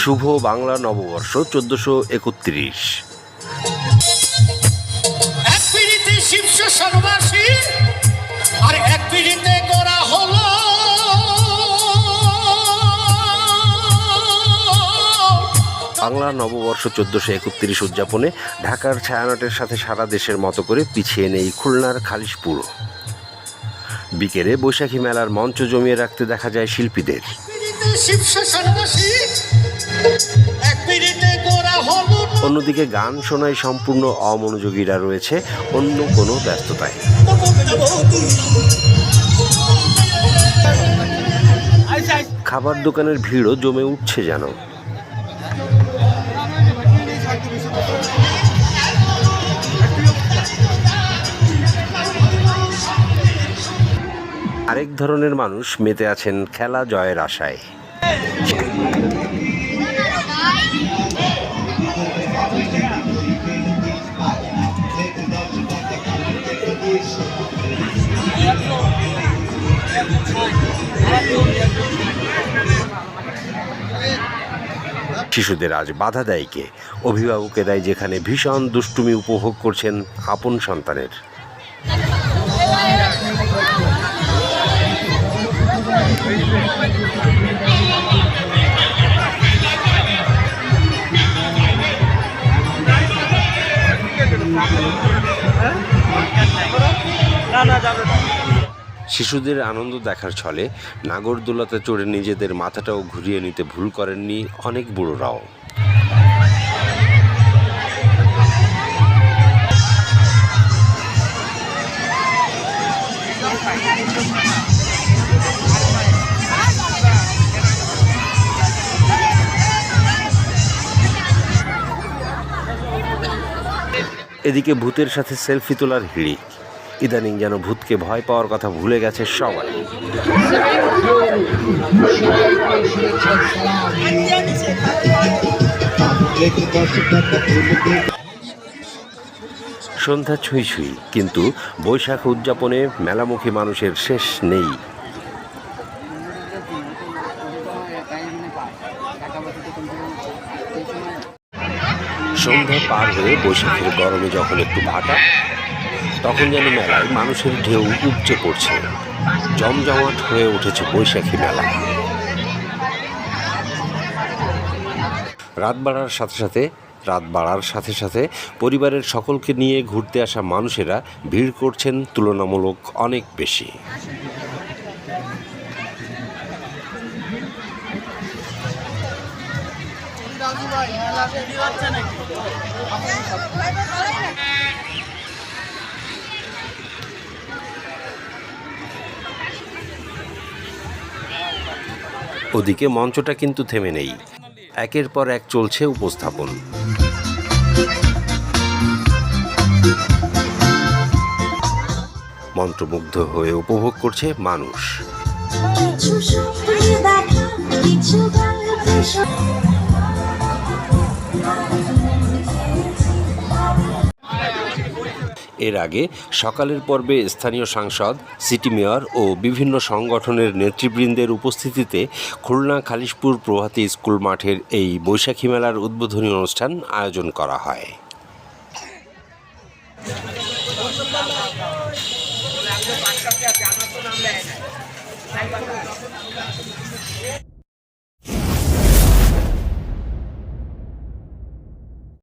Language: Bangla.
শুভ বাংলা নববর্ষ চোদ্দশো একত্রিশ। এক পিড়িতে শীর্ষ সর্বাসী আর এক পিড়িতে গোড়া হলো। বাংলা নববর্ষ চোদ্দশো একত্রিশ উদযাপনে ঢাকার ছায়ানটের সাথে সারা দেশের মতো করে পিছিয়ে নেই খুলনার খালিশপুর। বিকেলে বৈশাখী মেলার মঞ্চ জমিয়ে রাখতে দেখা যায় শিল্পীদের। পিড়িতে শীর্ষ অন্যদিকে গান শোনায় সম্পূর্ণ অমনোযোগীরা রয়েছে অন্য কোনো ব্যস্ততায়। খাবার দোকানের ভিড়ও জমে উঠছে যেন। আরেক ধরনের মানুষ মেতে আছেন খেলা জয়ের আশায়। শিশুদের আজ বাধা দেয় কে? অভিভাবকেরাই যেখানে ভীষণ দুষ্টুমি উপভোগ করছেন আপন সন্তানের। শিশুদের আনন্দ দেখার ছলে নাগরদোলাতে চড়ে নিজেদের মাথাটাও ঘুরিয়ে নিতে ভুল করেননি অনেক বুড়োরাও। এদিকে ভূতের সাথে সেলফি তোলার হিড়িক। ইদানিং যেন ভূতকে ভয় পাওয়ার কথা ভুলে গেছে সবাই। সন্ধ্যা ছুঁই ছুঁই, কিন্তু বৈশাখ উদযাপনে মেলামুখী মানুষের শেষ নেই। সন্ধ্যা পার হয়ে বৈশাখের গরমে যখন একটু ভাটা তখন যেন মেলায় মানুষের ঢেউ উপচে পড়ছে। জমজমাট হয়ে উঠেছে বৈশাখী মেলা। রাত বাড়ার সাথে সাথে, রাত বাড়ার সাথে সাথে পরিবারের সকলকে নিয়ে ঘুরতে আসা মানুষেরা ভিড় করছেন তুলনামূলক অনেক বেশি। ওদিকে মঞ্চটা কিন্তু থেমে নেই। একের পর এক চলছে উপস্থাপন। মন্ত্রমুগ্ধ হয়ে উপভোগ করছে মানুষ। এর আগে সকালের পর্বে স্থানীয় সাংসদ, সিটি মেয়র ও বিভিন্ন সংগঠনের নেতৃবৃন্দের উপস্থিতিতে খুলনা খালিশপুর প্রভাতী স্কুল মাঠের এই বৈশাখী মেলার উদ্বোধনী অনুষ্ঠান আয়োজন করা হয়।